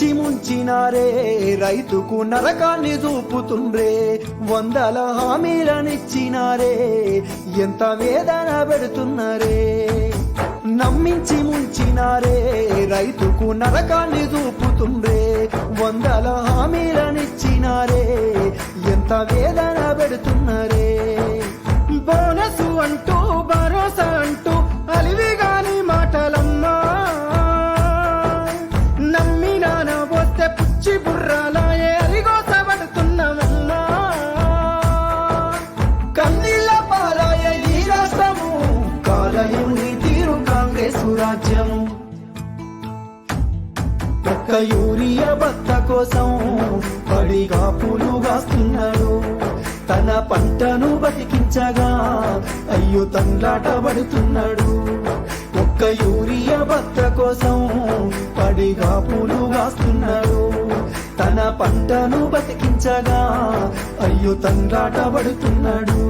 నమ్మించి ముంచినారే రైతుకు నరకాన్ని చూపుతుండ్రే వందల హామీలనిచ్చినారే ఎంత వేదన పెడుతున్నారే? నమ్మించి ముంచినారే రైతుకు నరకాన్ని చూపుతుండ్రే వందల హామీలనిచ్చినారే ఎంత వేదన పెడుతున్నారే? బోనసు అంటూ భరోసా అంటూ రాజ్యము ఒక్క యూరియా బత్త కోసం పడి కాపులు కాస్తున్నాడు తన పంటను బతికించగా అయ్యో తండ్లాట పడుతున్నాడు. ఒక్క యూరియా బత్త కోసం పడి కాపులు కాస్తున్నాడు తన పంటను బతికించగా అయ్యో తండ్లాట పడుతున్నాడు.